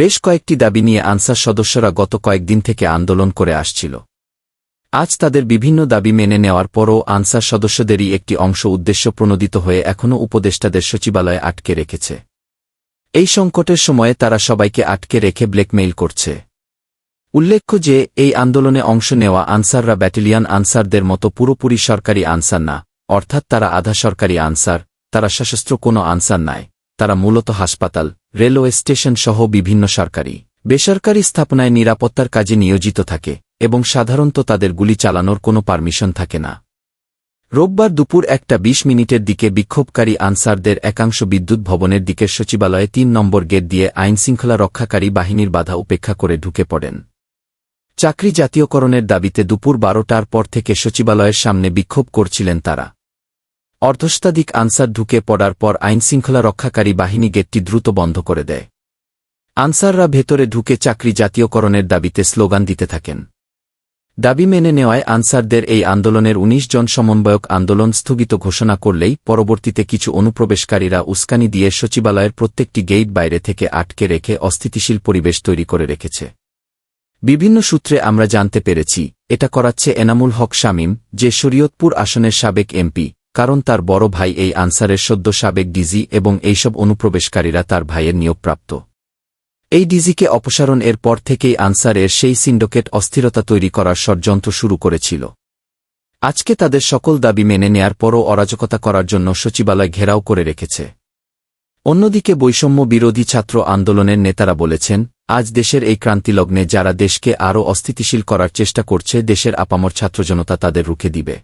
বেশ কয়েকটি দাবি নিয়ে আনসার সদস্যরা গত কয়েকদিন থেকে আন্দোলন করে আসছিল। আজ তাদের বিভিন্ন দাবি মেনে নেওয়ার পরও আনসার সদস্যদেরই একটি অংশ উদ্দেশ্য প্রণোদিত হয়ে এখনও উপদেষ্টাদের সচিবালয়ে আটকে রেখেছে। এই সংকটের সময়ে তারা সবাইকে আটকে রেখে ব্ল্যাকমেইল করছে। উল্লেখ্য যে, এই আন্দোলনে অংশ নেওয়া আনসাররা ব্যাটালিয়ন আনসারদের মতো পুরোপুরি সরকারি আনসার না, অর্থাৎ তারা আধা সরকারি আনসার, তারা সশস্ত্র কোনো আনসার নাই। তারা মূলত হাসপাতাল, রেলওয়ে স্টেশন সহ বিভিন্ন সরকারি, বেসরকারি স্থাপনায় নিরাপত্তার কাজে নিয়োজিত থাকে এবং সাধারণত তাদের গুলি চালানোর কোনো পারমিশন থাকে না। রোববার দুপুর একটা বিশ মিনিটের দিকে বিক্ষোভকারী আনসারদের একাংশ বিদ্যুৎ ভবনের দিকের সচিবালয়ে তিন নম্বর গেট দিয়ে আইনশৃঙ্খলা রক্ষাকারী বাহিনীর বাধা উপেক্ষা করে ঢুকে পড়েন। চাকরি জাতীয়করণের দাবিতে দুপুর বারোটার পর থেকে সচিবালয়ের সামনে বিক্ষোভ করছিলেন তারা। অর্ধশতাধিক আনসার ঢুকে পড়ার পর আইনশৃঙ্খলা রক্ষাকারী বাহিনী গেটটি দ্রুত বন্ধ করে দেয়। আনসাররা ভেতরে ঢুকে চাকরি জাতীয়করণের দাবিতে স্লোগান দিতে থাকেন। দাবি মেনে নেওয়ায় আনসারদের এই আন্দোলনের ১৯ জন সমন্বয়ক আন্দোলন স্থগিত ঘোষণা করলেই পরবর্তীতে কিছু অনুপ্রবেশকারীরা উস্কানি দিয়ে সচিবালয়ের প্রত্যেকটি গেইট বাইরে থেকে আটকে রেখে অস্থিতিশীল পরিবেশ তৈরি করে রেখেছে। বিভিন্ন সূত্রে আমরা জানতে পেরেছি, এটা করাচ্ছে এনামুল হক শামীম, যে শরীয়তপুর আসনের সাবেক এমপি। কারণ তার বড় ভাই এই আনসারের সদ্য সাবেক ডিজি এবং এইসব অনুপ্রবেশকারীরা তার ভাইয়ের নিয়োগপ্রাপ্ত। এই ডিজিকে অপসারণ এর পর থেকেই আনসারের সেই সিন্ডোকেট অস্থিরতা তৈরি করার ষড়যন্ত্র শুরু করেছিল। আজকে তাদের সকল দাবি মেনে নেয়ার পরও অরাজকতা করার জন্য সচিবালয় ঘেরাও করে রেখেছে। অন্যদিকে বৈষম্য বিরোধী ছাত্র আন্দোলনের নেতারা বলেছেন, আজ দেশের এই ক্রান্তিলগ্নে যারা দেশকে আরও অস্থিতিশীল করার চেষ্টা করছে, দেশের আপামর ছাত্রজনতা তাদের রুখে দিবে।